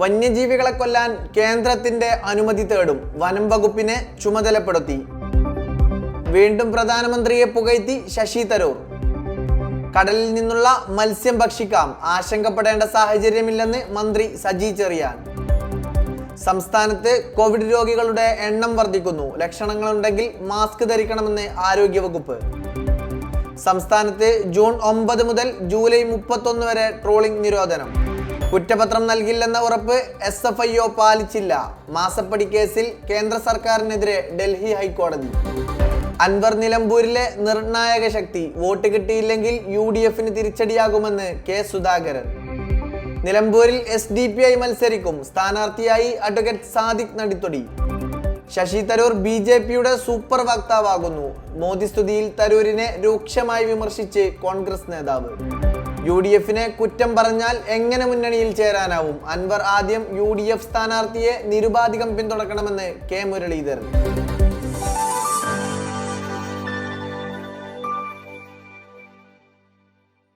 വന്യജീവികളെ കൊല്ലാൻ കേന്ദ്രത്തിന്റെ അനുമതി തേടും വനം വകുപ്പിനെ ചുമതലപ്പെടുത്തി. വീണ്ടും പ്രധാനമന്ത്രിയെ പുകഴ്ത്തി ശശി തരൂർ. കടലിൽ നിന്നുള്ള മത്സ്യം ഭക്ഷിക്കാം. ആശങ്കപ്പെടേണ്ട സാഹചര്യമില്ലെന്ന് മന്ത്രി സജി ചെറിയാൻ. സംസ്ഥാനത്ത് കോവിഡ് രോഗികളുടെ എണ്ണം വർദ്ധിക്കുന്നു. ലക്ഷണങ്ങളുണ്ടെങ്കിൽ മാസ്ക് ധരിക്കണമെന്ന് ആരോഗ്യവകുപ്പ്. സംസ്ഥാനത്ത് ജൂൺ ഒമ്പത് മുതൽ ജൂലൈ മുപ്പത്തൊന്ന് വരെ ട്രോളിംഗ് നിരോധനം. കുറ്റപത്രം നൽകില്ലെന്ന ഉറപ്പ് എസ് എഫ് ഐ ഒ പാലിച്ചില്ല. മാസപ്പടി കേസിൽ കേന്ദ്ര സർക്കാരിനെതിരെ ഡൽഹി ഹൈക്കോടതി. അൻവർ നിലമ്പൂരിലെ നിർണായക ശക്തി. വോട്ട് കിട്ടിയില്ലെങ്കിൽ യു ഡി എഫിന് തിരിച്ചടിയാകുമെന്ന് കെ സുധാകരൻ. നിലമ്പൂരിൽ എസ് ഡി പി ഐ മത്സരിക്കും. സ്ഥാനാർത്ഥിയായി advocate Sadiq Nadithodi. Shashi Tharoor B J പിയുടെ സൂപ്പർ വക്താവാകുന്നു. മോദി സ്തുതിയിൽ തരൂരിനെ രൂക്ഷമായി വിമർശിച്ച് കോൺഗ്രസ് നേതാവ്. യു ഡി എഫിനെ കുറ്റം പറഞ്ഞാൽ എങ്ങനെ മുന്നണിയിൽ ചേരാനാവും? അൻവർ ആദ്യം യു ഡി എഫ് സ്ഥാനാർത്ഥിയെ നിരുപാധികം പിന്തുണക്കണമെന്ന് കെ മുരളീധരൻ.